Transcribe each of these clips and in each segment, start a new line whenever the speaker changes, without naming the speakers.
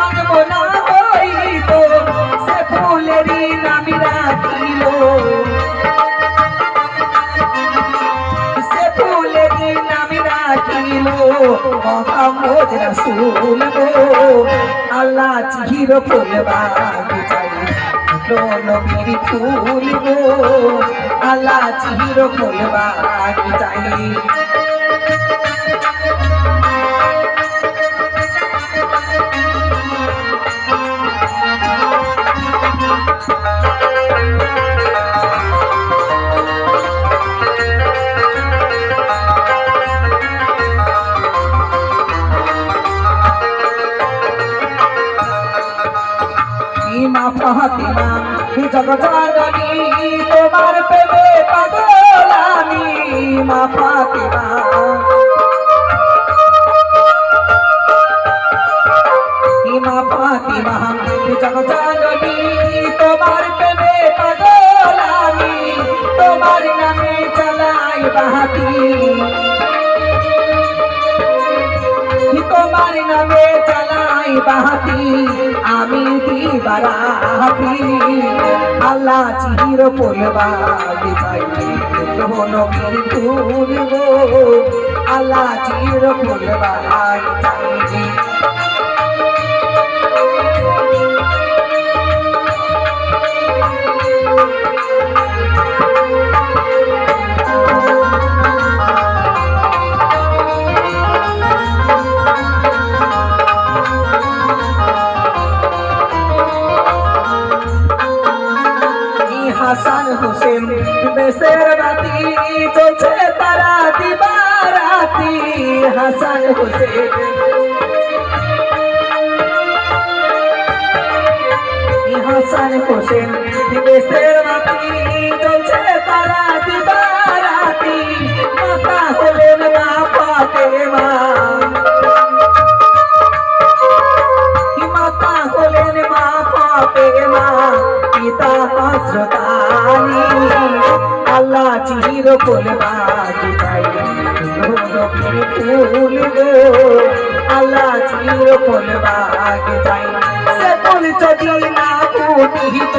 জন্ম না হইতো সে ফুলেরই নামি রাখিল সে ফুলেরই নামি রাখিল মোহাম্মদ রাসূল আল্লাহ চির ফুল বাগি চাই নবীর ফুল গো আল্লাহ চির ফুল বাগি চাই ফাতিমা জগজাননী তোমার প্রেমে পাগল আমি, মা ফাতিমা। মা ফাতিমা জগজাননী তোমার প্রেমে পাগল আমি, তোমার নামে চালাই বাহাতি বাহাতি আমি দিবারাতি আল্লাহ চির পাই নবীর ফুল গো আল্লাহ চির পূর্বাদি হাসান হোসেন দেশের বাতি চলছে তারা দিবারাতি। হাসান হোসেন। হাসান হোসেন দেশের বাতি চলছে তারা দিবারাতি। ফুলবাগি চাই নবীর ফুল গো আল্লাহ চির ফুলবাগি চাই। সে ফুল যদি না ফুটিত,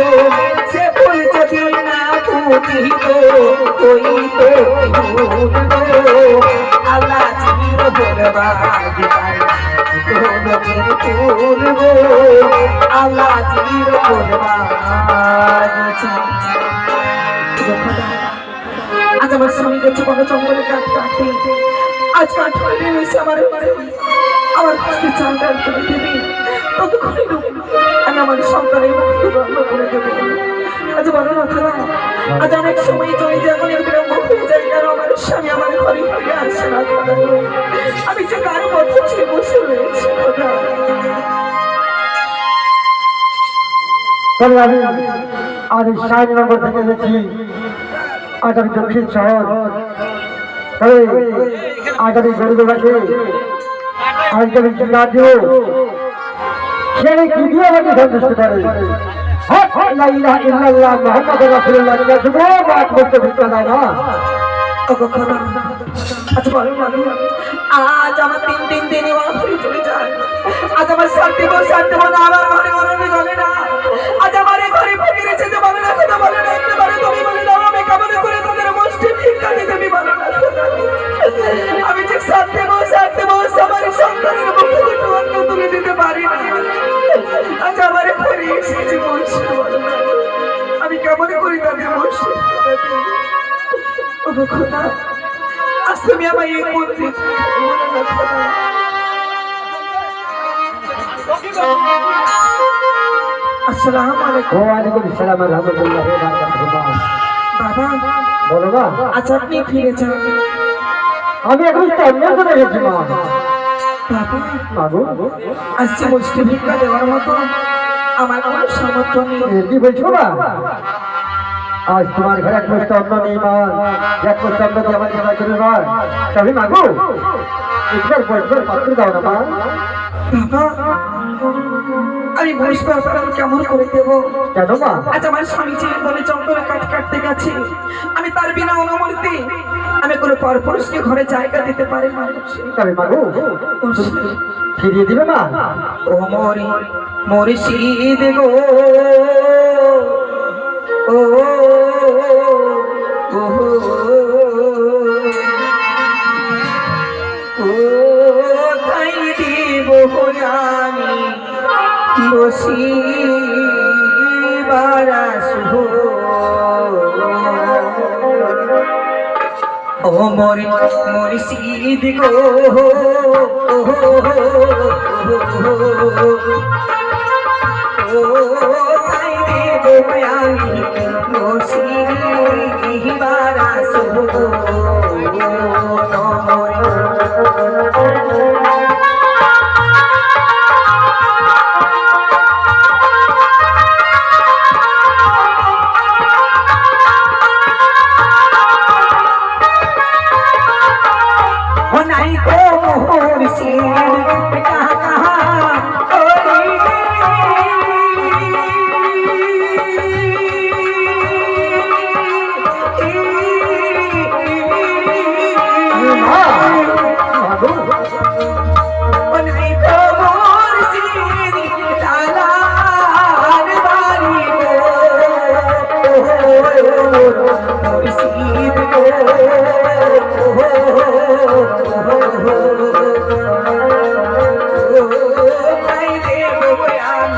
সে ফুল যদি না ফুটিত, ওই তো ফুল গো আল্লাহ চির ফুল ফুলবাগি চাই। আজ আমার স্বামী গেছে কোনো জঙ্গলে কাঠ কাটতে আজ কাঠ হয়ে এসে আমার আমার কষ্টে চাল ডাল করে দেবে ততক্ষণে আমি আমার সন্তানের মুক্তি বন্ধ করে দেবো আজ বলো না খালা আজ অনেক সময় চলে এখন বিলম্ব হয়ে যায় কেন আমার স্বামী আমার ঘরে ফিরে আসে না আমি যে কারও মধ্যে ছেড়ে বসে রয়েছি খোদা
আমি আজ এই সাহেবনগর থেকে এসেছি আজ আমি দক্ষিণ শহর। তবে আজ আমি জিজ্ঞাসা দেব সে কি দিয়ে আমাকে সন্তুষ্ট করে
আজ আমার তিন তিন দিন ঘরে চলে যায়। আজ আমার শান্তি শান্তি আমার ঘরে অরণ্য চলে না। আজ আমার বল আমার সন্তানের মুখে দুটো অন্ন তুলে দিতে পারি আজ আমার ঘরে এসেছি বলছি আমি কেমন করি তাদের ওগো খোদা আজ তুমি আমার এই মন্দির খোদা আলাইকুম।
আসসালাম ওয়া রাহমাতুল্লাহি ওয়া বারাকাতুহু।
বাবা
বলো
আজ আপনি ফিরেছেন
আমি এখন তন্ন করে গেছি মা
বাবা?
মাগো
আজ যে মুষ্টি ভিক্ষা দেওয়ার মতো আমার কোনো সামর্থ্য নেই।
কি বলছো আজ তোমার ঘরে এক পোস্ট অন্ন নেই মা। এক পোস্ট অন্ন দিয়ে আমার জমা করে মা। তবে মাগো? একবার বসবার পাত্র দাও না মা।
বাবা আমি পর কেমন করে দেব?
কেন মা?
আজ আমার স্বামী ছিলেন বলে জঙ্গলে কাঠ কাটতে গেছে আমি তার বিনা অনুমতি আমি কোনো পরপুরুষকে ঘরে জায়গা দিতে পারি না।
তবে মাগো ফিরিয়ে দিবে মা?
ও মরি মরি মুর্শিদ গো মুর্শিদ গো ও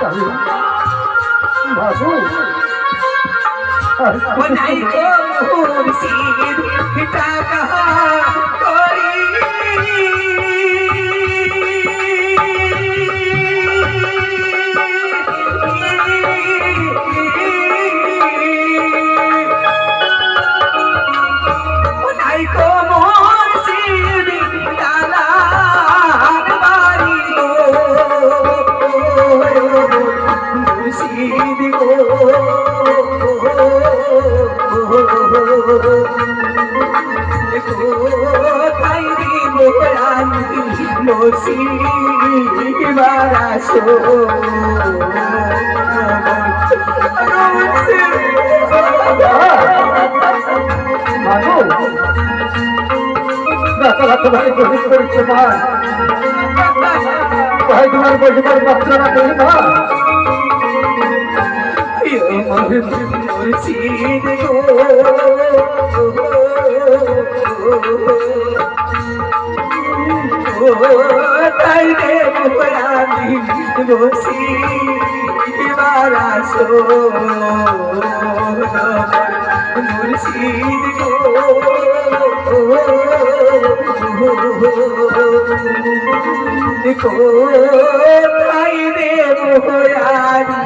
দেব আমি বসি মারাসো
মা আমি তোমার বসবার মাত্রা না করি মা
মুর্শিদ গো তাই রে আমি বসি বারাসো মুর্শিদ। গো কোথায় রে মোরারি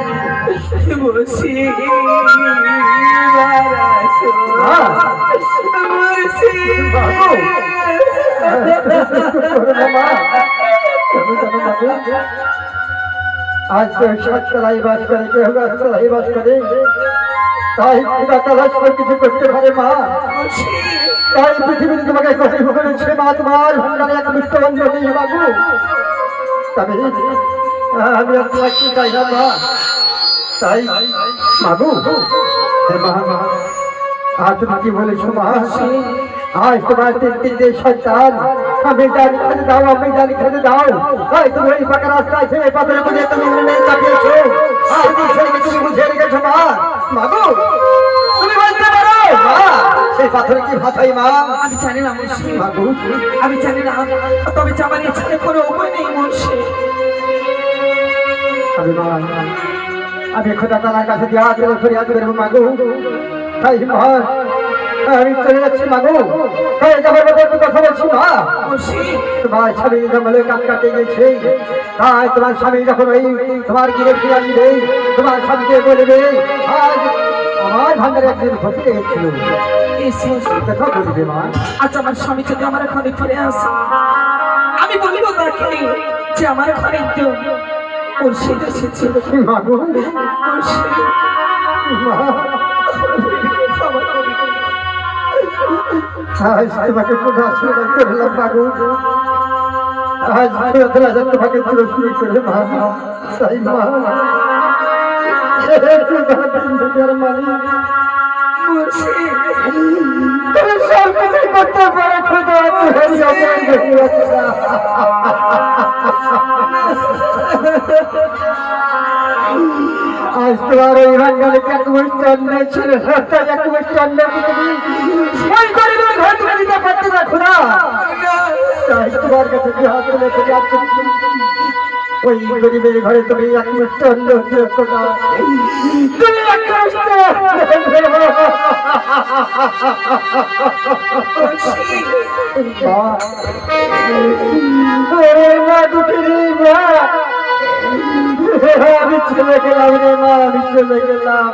বসি বারাসো মুর্শিদ
আজ তো সত্তরাই বাস করে কেউ সত্তরাই বাস করে? তাই খোদা তালা সবাই কিছু করতে পারে মা। তাই পৃথিবীতে তোমাকে কঠিন করেছে মা, তোমার ভান্ডারে এক বিশ্ববন্ধ নেই বাবু। তবে আমি আর থাকতে চাই না মা? মা আজ তোমার তিন তিনটে সন্তান আমি জানি খেতে দাও আমি জানি খেতে দাও। তাই তুমি এই ফাঁকা রাস্তায় ছেড়ে পাথরে বুঝে তুমি মনে চাপিয়েছো। তুমি বুঝে রেখেছো মা। মাগু তুমি বলতে পারো। মা সেই পাথরে কি ভাষাই মা?
আমি জানি না মুর্শি
মাগু
আমি জানি না। তবে যাবার ইচ্ছাতে কোনো উপায় নেই
আমি মা আমি খোদা তালার কাছে দিয়ে হাত করব মাগু। তাই মা আমি চলে যাচ্ছি মাগু তাই যাবার মতো একটু কথা বলছি মা। তোমার স্বামী জঙ্গলে কাট কাটে গেছে। তাই তোমার স্বামী যখন ওই তোমার গিরে ফিরে আনবে তোমার স্বামীকে বলবে আজ আমার ভান্ডারে একদিন লেগেছিল
এসে
কথা বলবে মা।
আজ আমার স্বামী যদি আমার ঘরে ফিরে আসে আমি বলিব তাকে যে আমার ঘরে একজন মুর্শিদ এসেছে
মা গো।
মুর্শিদ
মা। আজ তোমাকে পুনঃ আশীর্বাদ করলাম, বাবু। আজ রাজা তোমাকে পুরো শুরু করে, মা। তাই, মা। তুমি সব কিছু করতে পারো, খোদা। তোমার ওই বাঙালিকে এক মুষ্টান্ন ছিল এক মুষ্টান্ন পারতে না। তাই তোমার কাছে কি হাত তুলে ফেরাত করছি ওই গরিবের ঘরে তুমি এক মুষ্টান্ন দিও খোদা তুমি এক আমি চলে গেলাম রে মা আমি চলে গেলাম।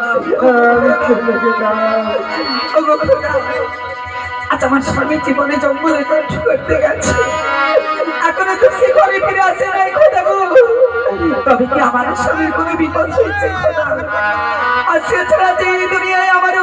আমি চলে গেলাম।
ওগো খোদা, আজ আমার স্বামী জীবনে জঙ্গলে কষ্ট করতে গেছে। এখনও তো সে ঘরে ফিরে আসে নাই, খোদা গো। তবে কি আমার স্বামীর কোনো বিপদ হয়েছে, খোদা? আজকে ছাড়া যে দুনিয়ায় আমার